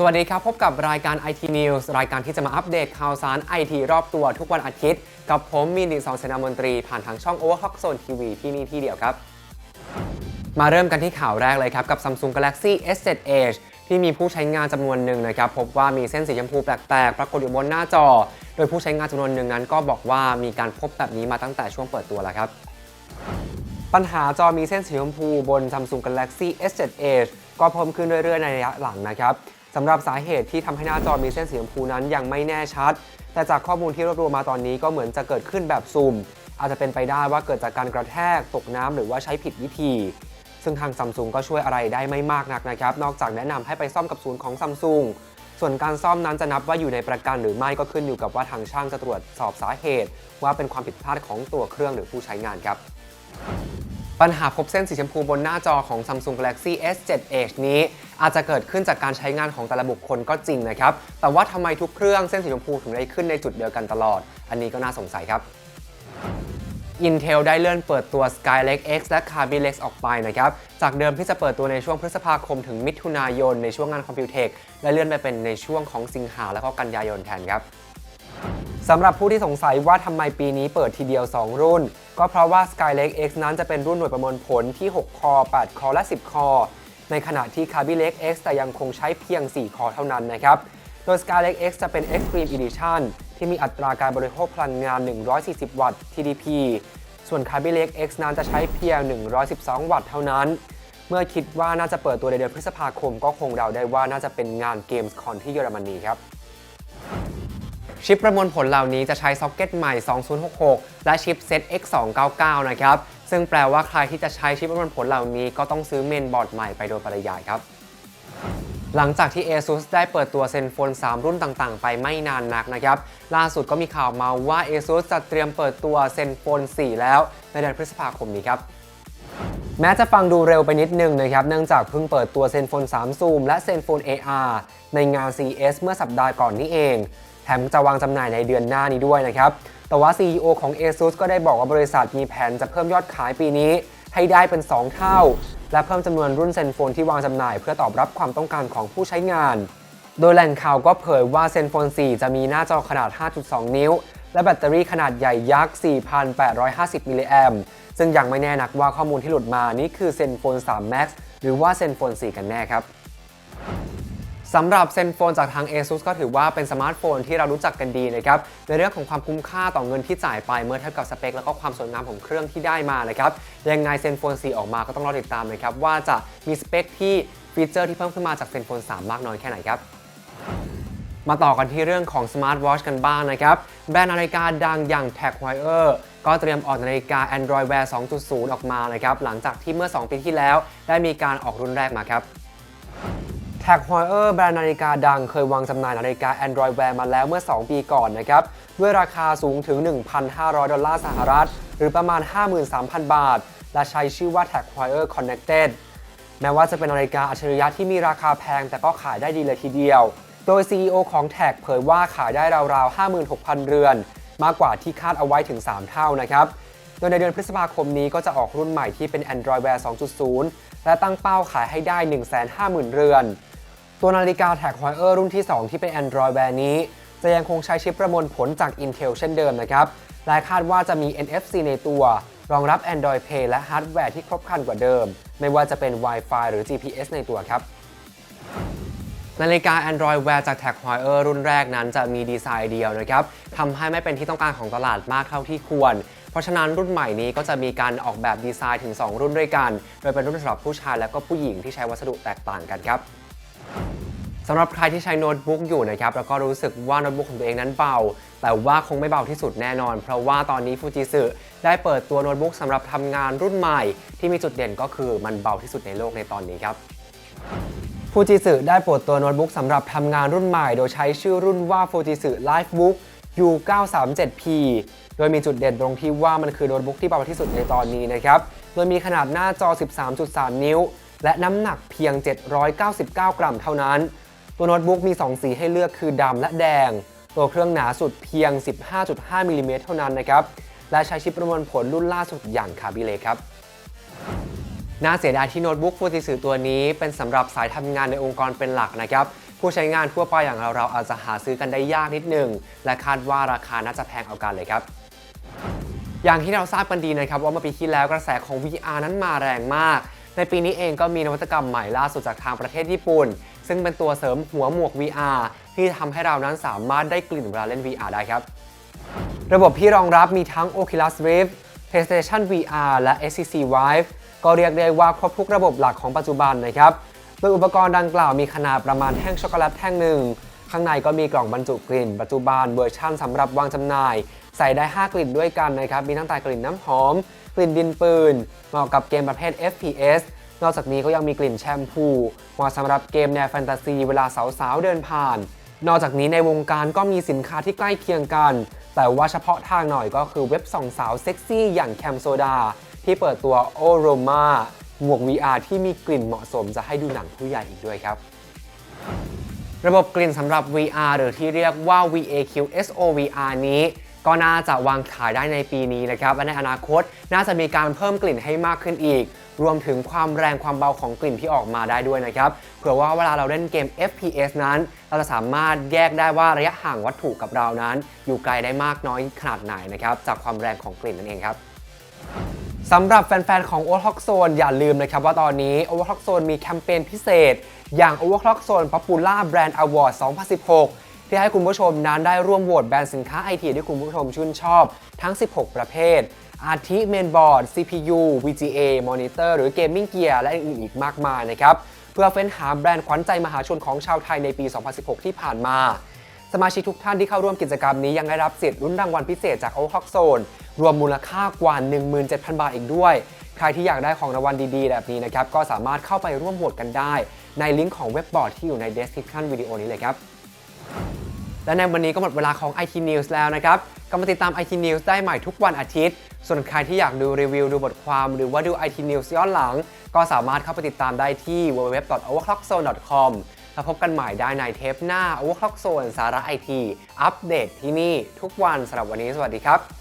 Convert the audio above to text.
สวัสดีครับ พบกับรายการ IT News รายการที่จะมาอัปเดตข่าวสาร IT รอบตัวทุกวันอาทิตย์ กับผมมีนิสองเสนามนตรี ผ่านทางช่อง Overclock Zone TV ที่นี่ที่เดียวครับ มาเริ่มกันที่ข่าวแรกเลยครับ กับ Samsung Galaxy S7 Edge ที่มีผู้ใช้งานจำนวนหนึ่งนะครับ พบว่ามีเส้นสีชมพูแปลกๆ ปรากฏอยู่บนหน้าจอ โดยผู้ใช้งานจำนวนหนึ่งนั้นก็บอกว่ามีการพบแบบนี้มาตั้งแต่ช่วงเปิดตัวแล้วครับปัญหาจอมีเส้นสีชมพูบน Samsung Galaxy S7 Edge ก็เพิ่มขึ้นเรื่อยๆในระยะหลังนะครับำหรับสาเหตุที่ทำให้หน้าจอมีเส้นสีชมพูนั้นยังไม่แน่ชัด แต่จากข้อมูลที่รวบรวมมาตอนนี้ก็เหมือนจะเกิดขึ้นแบบซูมอาจจะเป็นไปได้ว่าเกิดจากการกระแทกตกน้ำหรือว่าใช้ผิดวิธี ซึ่งทางซัมซุงก็ช่วยอะไรได้ไม่มากนักนะครับ นอกจากแนะนำให้ไปซ่อมกับศูนย์ของซัมซุงส่วนการซ่อมนั้นจะนับว่าอยู่ในประกันหรือไม่ก็ขึ้นอยู่กับว่าทางช่างจะตรวจสอบสาเหตุ ว่าเป็นความผิดพลาดของตัวเครื่องหรือผู้ใช้งานครับ ปัญหาพบเส้นสีชมพูบนหน้าจอของ Samsung Galaxy S7 Edge นี้อาจจะเกิดขึ้นจากการใช้งานของแต่ละบุคคลก็จริงนะครับ แต่ว่าทำไมทุกเครื่องเส้นสีชมพูถึงได้ขึ้นในจุดเดียวกันตลอด อันนี้ก็น่าสงสัยครับ Intel ได้เลื่อนเปิดตัว Skylake X และ Kaby Lake ออกไปนะครับ จากเดิมที่จะเปิดตัวในช่วงพฤษภาคมถึงมิถุนายนในช่วงงาน Computex และเลื่อนไปเป็นในช่วงของสิงหาและก็กันยายนแทนครับสำหรับผู้ที่สงสัยว่าทำไมปีนี้เปิดทีเดียว 2 รุ่น ก็เพราะว่า Skylake X นั้นจะเป็นรุ่นหน่วยประมวลผลที่ 6 คอ 8 คอ และ 10 คอ ในขณะที่ Kaby Lake X แต่ยังคงใช้เพียง 4 คอเท่านั้นนะครับ โดย Skylake X จะเป็น Extreme Edition ที่มีอัตราการบริโภคพลังงาน 140 วัตต์ TDP ส่วน Kaby Lake X นั้นจะใช้เพียง 112 วัตต์เท่านั้น เมื่อคิดว่าน่าจะเปิดตัวในเดือนพฤษภาคม ก็คงเดาได้ว่าน่าจะเป็นงาน Gamescom ที่เยอรมนีครับ ชิปประมวลผลเหล่านี้จะใช้ซ็อกเก็ตใหม่ 2066 และชิปเซต X299 นะครับ ซึ่งแปลว่าใครที่จะใช้ชิปประมวลผลเหล่านี้ก็ต้องซื้อเมนบอร์ดใหม่ไปโดยปริยายครับหลังจากที่ ASUS ได้เปิดตัวเซนโฟน3รุ่นต่างๆ ไปไม่นานนักนะครับ ล่าสุดก็มีข่าวมาว่า ASUS จะเตรียมเปิดตัวเซนโฟน4แล้วในเดือนพฤษภาคมนี้ครับ แม้จะฟังดูเร็วไปนิดนึงนะครับ เนื่องจากเพิ่งเปิดตัวเซนโฟน3 Zoom และเซนโฟน AR ในงาน CES เมื่อสัปดาห์ก่อนนี้เอง ถมจะวางจำหน่ายในเดือนหน้านี้ด้วยนะครับ แต่ว่า CEO ของ ASUS ก็ได้บอกว่าบริษัทมีแผนจะเพิ่มยอดขายปีนี้ ให้ได้เป็น 2 เท่า และเพิ่มจำนวนรุ่นเซนโฟนที่วางจำหน่าย เพื่อตอบรับความต้องการของผู้ใช้งาน โดยแหล่งข่าวก็เผยว่าเซนโฟน 4 จะมีหน้าจอขนาด 5.2 นิ้ว และแบตเตอรี่ขนาดใหญ่ยักษ์ 4,850 มิลลิแอมซึ่งยังไม่แน่นักว่าข้อมูลที่หลุดมานี่คือเซนโฟน 3 Max หรือว่าเซนโฟน 4 กันแน่ครับ สำหรับเซนโฟนจากทาง ASUS ก็ถือว่าเป็นสมาร์ทโฟนที่เรารู้จักกันดีนะครับในเรื่องของความคุ้มค่าต่อเงินที่จ่ายไปเมื่อเทียบกับสเปค แล้วก็ความสวยงามของเครื่องที่ได้มานะครับยังไงเซนโฟน4ออกมาก็ต้องรอติดตามนะครับว่าจะมีสเปคที่ฟีเจอร์ที่เพิ่มขึ้นมาจากเซนโฟน3 มากน้อยแค่ไหนครับมาต่อกันที่เรื่องของสมาร์ทวอชกันบ้างนะครับ แบรนด์นาฬิกาดังอย่าง Tag Heuer ก็เตรียมออกนาฬิกา Android Wear 2.0 ออกมานะครับ หลังจากที่เมื่อ 2 ปีที่แล้วได้มีการออกรุ่นแรกมาครับ Tag Heuer แบรนด์นาฬิกาดังเคยวางจำหน่ายนาฬิกา Android Wear มาแล้วเมื่อ 2 ปีก่อนนะครับ ด้วยราคาสูงถึง 1,500 ดอลลาร์สหรัฐ หรือประมาณ 53,000 บาท และใช้ชื่อว่า Tag Heuer Connected แม้ว่าจะเป็นนาฬิกาอัจฉริยะที่มีราคาแพงแต่ก็ขายได้ดีเลยทีเดียว โดย CEO ของ Tag เผยว่าขายได้ราวๆ 56,000 เรือน มากกว่าที่คาดเอาไว้ถึง 3 เท่านะครับโดยในเดือนพฤษภาคมนี้ก็จะออกรุ่นใหม่ที่เป็น Android Wear 2.0 และตั้งเป้าขายให้ได้ 150,000 เรือน ตัวนาฬิกา Tag Heuer รุ่นที่ 2 ที่เป็น Android Wear นี้ จะยังคงใช้ชิปประมวลผลจาก Intel เช่นเดิมนะครับ และคาดว่าจะมี NFC ในตัว รองรับ Android Pay และฮาร์ดแวร์ที่ครบครันกว่าเดิม ไม่ว่าจะเป็น Wi-Fi หรือ GPS ในตัวครับนาฬิกา Android Wear จาก Tag Heuer รุ่นแรกนั้นจะมีดีไซน์เดียวนะครับทำให้ไม่เป็นที่ต้องการของตลาดมากเท่าที่ควร เพราะฉะนั้นรุ่นใหม่นี้ก็จะมีการออกแบบดีไซน์ถึง 2 รุ่นด้วยกัน โดยเป็นรุ่นสำหรับผู้ชายและก็ผู้หญิงที่ใช้วัสดุแตกต่างกันครับ สำหรับใครที่ใช้โน้ตบุ๊กอยู่นะครับแล้วก็รู้สึกว่าโน้ตบุ๊กของตัวเองนั้นเบา แต่ว่าคงไม่เบาที่สุดแน่นอน เพราะว่าตอนนี้ฟูจิสึได้เปิดตัวโน้ตบุ๊กสำหรับทำงานรุ่นใหม่ ที่มีจุดเด่นก็คือมันเบาที่สุดในโลกในตอนนี้ครับฟูจิสึได้เปิดตัวโน้ตบุ๊กสำหรับทำงานรุ่นใหม่ โดยใช้ชื่อรุ่นว่า Fujitsu Livebook U937P โดยมีจุดเด่นตรงที่ว่ามันคือโน้ตบุ๊กที่เบาที่สุดในตอนนี้นะครับ โดยมีขนาดหน้าจอ 13.3 นิ้ว และน้ำหนักเพียง 799 กรัมเท่านั้น ตัวโน้ตบุ๊กมี 2 สีให้เลือกคือดำและแดง ตัวเครื่องหนาสุดเพียง 15.5มิลลิเมตรเท่านั้นนะครับ และใช้ชิปประมวลผลรุ่นล่าสุดอย่างคาบิเลครับ น่าเสียดายที่โน้ตบุ๊กฟูจิสึตัวนี้ เป็นสำหรับสายทำงานในองค์กรเป็นหลักนะครับ ผู้ใช้งานทั่วไปอย่างเราเราอาจจะหาซื้อกันได้ยากนิดหนึ่ง และคาดว่าราคาน่าจะแพงเอากันเลยครับอย่างที่เราทราบกันดีนะครับว่าเมื่อปีที่แล้วกระแสของ VR นั้นมาแรงมาก ในปีนี้เองก็มีนวัตกรรมใหม่ล่าสุดจากทางประเทศญี่ปุ่น ซึ่งเป็นตัวเสริมหัวหมวก VR ที่ทำให้เรานั้นสามารถได้กลิ่นเวลาเล่น VR ได้ครับ ระบบที่รองรับมีทั้ง Oculus Rift PlayStation VR และ HTC Vive ก็เรียกได้ว่าครบทุกระบบหลักของปัจจุบันนะครับ โดยอุปกรณ์ดังกล่าวมีขนาดประมาณแท่งช็อกโกแลตแท่งหนึ่ง ข้างในก็มีกล่องบรรจุกลิ่น ปัจจุบันเวอร์ชั่นสำหรับวางจำหน่าย ใส่ได้ 5 กลิ่นด้วยกันนะครับ มีตั้งแต่กลิ่นน้ำหอม กลิ่นดินปืน เหมาะกับเกมประเภท FPS นอกจากนี้ก็ยังมีกลิ่นแชมพูเหมาะสำหรับเกมแนวแฟนตาซีเวลาสาวๆเดินผ่าน นอกจากนี้ในวงการก็มีสินค้าที่ใกล้เคียงกัน แต่ว่าเฉพาะทางหน่อยก็คือเว็บส่องสาวเซ็กซี่อย่างแคมโซดาที่เปิดตัวโอโรมาหมวก VR ที่มีกลิ่นเหมาะสมจะให้ดูหนังผู้ใหญ่อีกด้วยครับ ระบบกลิ่นสำหรับ VR หรือที่เรียกว่า VAQ SOVR นี้ ก็น่าจะวางขายได้ในปีนี้นะครับ และในอนาคตน่าจะมีการเพิ่มกลิ่นให้มากขึ้นอีก รวมถึงความแรงความเบาของกลิ่นที่ออกมาได้ด้วยนะครับ เผื่อว่าเวลาเราเล่นเกม FPS นั้น เราจะสามารถแยกได้ว่าระยะห่างวัตถุกับเรานั้น อยู่ไกลได้มากน้อยขนาดไหนนะครับจากความแรงของกลิ่นนั่นเองครับสำหรับแฟนๆ ของ Overclock Zone อย่าลืมนะครับว่าตอนนี้ Overclock Zone มีแคมเปญพิเศษ อย่าง Overclock Zone Popular Brand Award 2016 ที่ให้คุณผู้ชมนั้นได้ร่วมโหวตแบรนด์สินค้าไอทีที่คุณผู้ชมชื่นชอบทั้ง 16 ประเภท อาทิเมนบอร์ด CPU VGA Monitor หรือ Gaming Gear และอื่นๆอีกมากมายนะครับ เพื่อเฟ้นหาแบรนด์ขวัญใจมหาชนของชาวไทยในปี 2016 ที่ผ่านมา สมาชิกทุกท่านที่เข้าร่วมกิจกรรมนี้ยังได้รับสิทธิ์ลุ้นรางวัลพิเศษจาก o อ o กโซนรวมมูลค่ากว่า 17,000 บาทอีกด้วย ใครที่อยากได้ของรางวัลดีๆ แบบนี้นะครับ ก็สามารถเข้าไปร่วมโหวตกันได้ ในลิงก์ของเว็บบอร์ดที่อยู่ใน description วิดีโอนี้เลยครับ และในวันนี้ก็หมดเวลาของ IT News แล้วนะครับก็มาติดตาม IT News ได้ใหม่ทุกวันอาทิตย์ ส่วนใครที่อยากดูรีวิวดูบทความ หรือว่าดู IT News ย้อนหลัง ก็สามารถเข้าไปติดตามได้ที่ www.overclockzone.com แล้วพบกันใหม่ได้ในเทปหน้า Overclock Zone สาระ IT อัปเดตที่นี่ทุกวันสำหรับวันนี้สวัสดีครับ